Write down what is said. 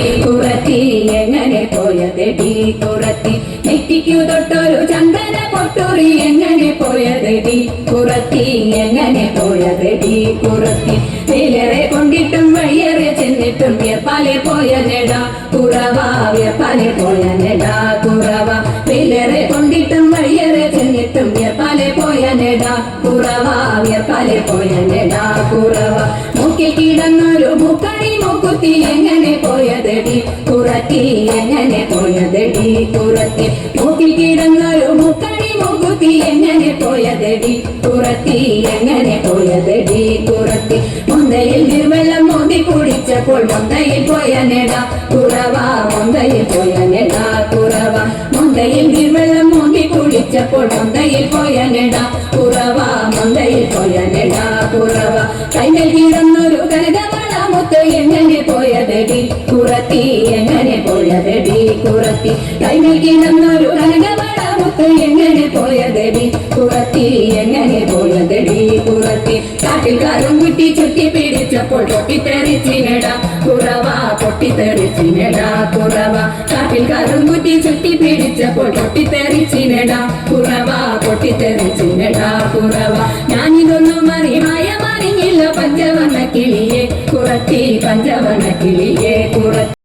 കുറത്തി എങ്ങനെ പോയതെടി കുറത്തി നെറ്റിക്കു തൊട്ടൊരു ചന്ദന പൊട്ടുറി എങ്ങനെ പോയതെടി കുറത്തി എങ്ങനെ പോയതെടി കുറത്തി വിലറെ കൊണ്ടിട്ടും വയ്യറെ ചെന്നിട്ടും വ്യപ്പാലെ പോയ നെട? കുറവ വ്യപ്പാലെ പോയ നെട? കുറവ. വിലറെ കൊണ്ടിട്ടും വയ്യറെ ചെന്നിട്ടും വ്യപ്പാലെ പോയ നെട? കുറവ വ്യപ്പാലെ പോയ നെട? കുറവ. മൂക്കിൽ കിടന്നൊരു മുക്കണി മൂക്കുത്തി എങ്ങനെ പോയതെടി പുറത്തി എങ്ങനെ പോയതടി പുറത്തി മൂക്കിൽ കിടന്നൊരു മുക്കടി മുക്കുത്തി എങ്ങനെ പോയതടി പുറത്തി എങ്ങനെ പോയതടി പുറത്തി മുന്തയിൽ നിർവെള്ളം മോന്തി കുടിച്ചപ്പോൾ മുന്തയിൽ പോയ നെട കുറവ മുന്തയിൽ പോയ നെട കുറവ മുന്തയിൽ നിർവെള്ളം മോന്തി കുടിച്ചപ്പോൾ മുന്തയിൽ പോയ നെട കുറവ മുന്തയിൽ പോയ നെട കുറവ കൈമേൽ കിടന്നൊരു കുറത്തി എങ്ങനെ പോയതെടി? കുറത്തി കൈമേൽ കിടന്നൊരു കനകവള മുത്ത് എങ്ങനെ പോയതെടി? കുറത്തി എങ്ങനെ പോയതെടി? കുറത്തി കാട്ടിൽ കാറും കുട്ടി ചുറ്റി പിടിച്ചപ്പോൾ പൊട്ടിത്തെറിച്ചിനട. കുറവ പൊട്ടിത്തെറിച്ചിനട. കുറവ കാട്ടിൽ കാറും കുട്ടി ചുറ്റി പിടിച്ചപ്പോൾ പൊട്ടിത്തെറിച്ചിനട. കുറവ പൊട്ടിത്തെറിച്ചിനട. കുറവ ഞാനിതൊന്നും അറിമായ മറിഞ്ഞില്ല പഞ്ചവർണ കിളിയെ കുറത്തി കിളിയെ കുറത്തി